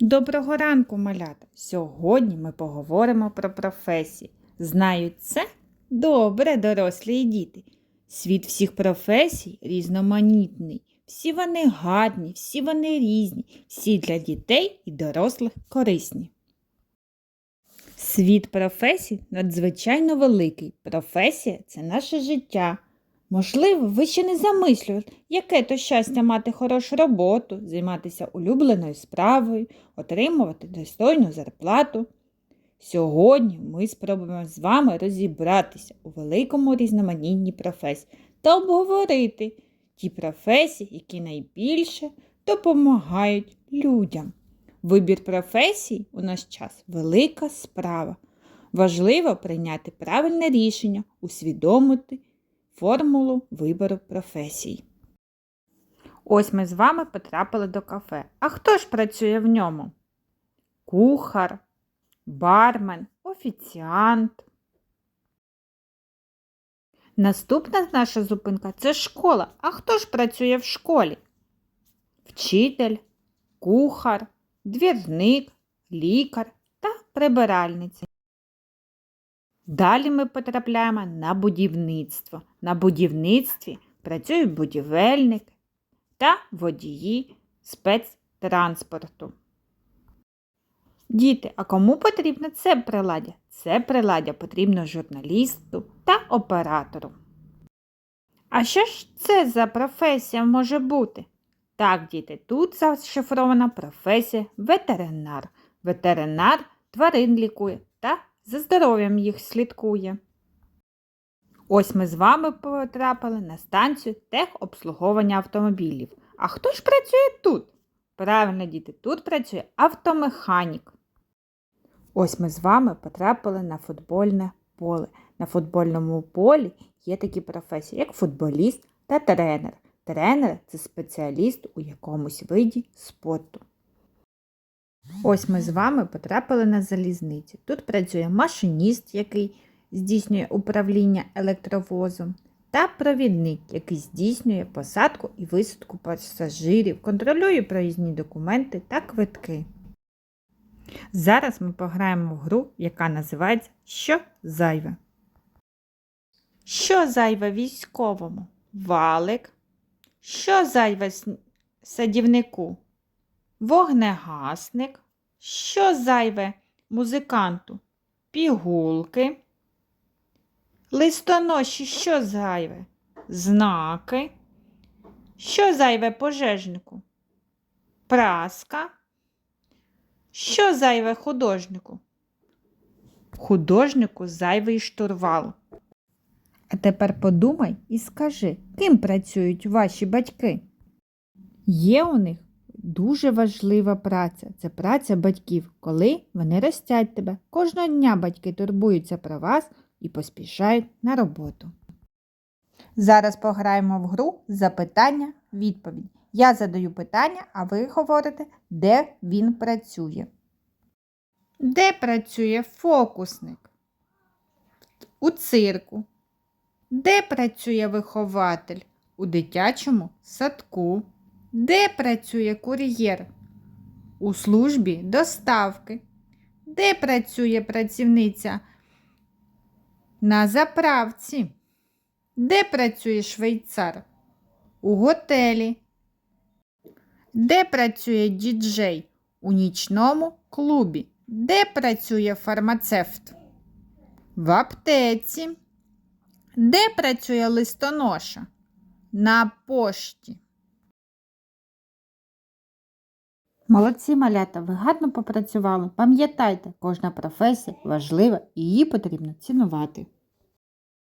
Доброго ранку, малята! Сьогодні ми поговоримо про професії. Знають це добре, дорослі і діти. Світ всіх професій різноманітний. Всі вони гарні, всі вони різні, всі для дітей і дорослих корисні. Світ професій надзвичайно великий. Професія це наше життя. Можливо, ви ще не замислювали, яке то щастя мати хорошу роботу, займатися улюбленою справою, отримувати достойну зарплату. Сьогодні ми спробуємо з вами розібратися у великому різноманітній професії та обговорити ті професії, які найбільше допомагають людям. Вибір професій у наш час велика справа. Важливо прийняти правильне рішення, усвідомити формулу вибору професій. Ось ми з вами потрапили до кафе. А хто ж працює в ньому? Кухар, бармен, офіціант. Наступна наша зупинка це школа. А хто ж працює в школі? Вчитель, кухар, двірник, лікар та прибиральниця. Далі ми потрапляємо на будівництво. На будівництві працюють будівельники та водії спецтранспорту. Діти, а кому потрібно це приладдя? Це приладдя потрібно журналісту та оператору. А що ж це за професія може бути? Так, діти, тут зашифрована професія ветеринар. Ветеринар тварин лікує та за здоров'ям їх слідкує. Ось ми з вами потрапили на станцію техобслуговування автомобілів. А хто ж працює тут? Правильно, діти, тут працює автомеханік. Ось ми з вами потрапили на футбольне поле. На футбольному полі є такі професії, як футболіст та тренер. Тренер це спеціаліст у якомусь виді спорту. Ось ми з вами потрапили на залізницю. Тут працює машиніст, який здійснює управління електровозом, та провідник, який здійснює посадку і висадку пасажирів, контролює проїзні документи та квитки. Зараз ми пограємо в гру, яка називається Що зайве? Що зайве військовому? Валик. Що зайве садівнику? Вогнегасник. Що зайве музиканту? Пігулки. Листоноші що зайве? Знаки. Що зайве пожежнику? Праска. Що зайве художнику? Художнику зайвий штурвал. А тепер подумай і скажи, ким працюють ваші батьки? Є у них дуже важлива праця. Це праця батьків, коли вони ростять тебе. Кожного дня батьки турбуються про вас і поспішають на роботу. Зараз пограємо в гру запитання відповідь. Я задаю питання, а ви говорите, де він працює. Де працює фокусник? У цирку. Де працює вихователь? У дитячому садку. Де працює кур'єр? У службі доставки. Де працює працівниця? На заправці. Де працює швейцар? У готелі. Де працює діджей? У нічному клубі. Де працює фармацевт? В аптеці. Де працює листоноша? На пошті. Молодці малята, ви гарно попрацювали. Пам'ятайте, кожна професія важлива і її потрібно цінувати.